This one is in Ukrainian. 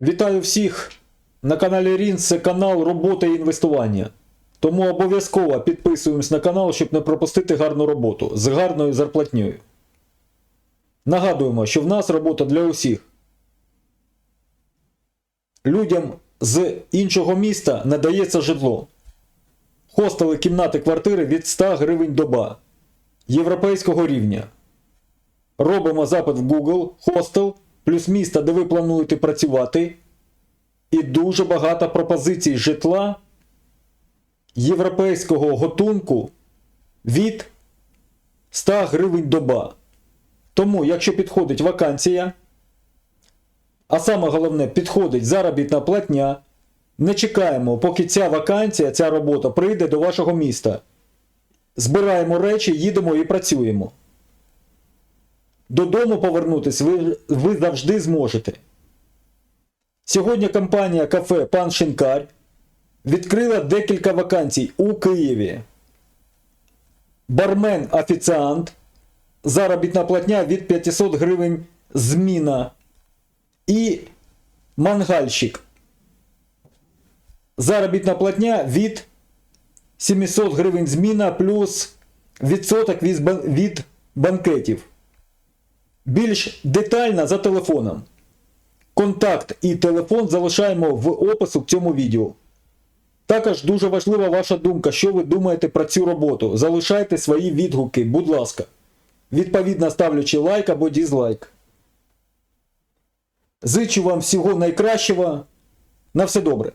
Вітаю всіх! На каналі Рінс це канал роботи і інвестування. Тому обов'язково підписуємось на канал, щоб не пропустити гарну роботу з гарною зарплатнею. Нагадуємо, що в нас робота для усіх. Людям з іншого міста надається житло. Хостели, кімнати, квартири від 100 гривень доба європейського рівня. Робимо запит в Google, хостел, плюс місто, де ви плануєте працювати. І дуже багато пропозицій житла європейського готунку від 100 гривень доба. Тому, якщо підходить вакансія, а саме головне, підходить заробітна платня, не чекаємо, поки ця вакансія, ця робота прийде до вашого міста. Збираємо речі, їдемо і працюємо. Додому повернутися ви, ви завжди зможете. Сьогодні компанія кафе Пан Шинкар відкрила декілька вакансій у Києві. Бармен-офіціант, заробітна платня від 500 гривень зміна. І мангальщик. Заробітна платня від 700 гривень зміна плюс відсоток від від банкетів. Більш детально за телефоном. Контакт і телефон залишаємо в опису к цьому відео. Також дуже важлива ваша думка, що ви думаєте про цю роботу. Залишайте свої відгуки, будь ласка. Відповідно ставлячи лайк або дізлайк. Зичу вам всього найкращого. На все добре.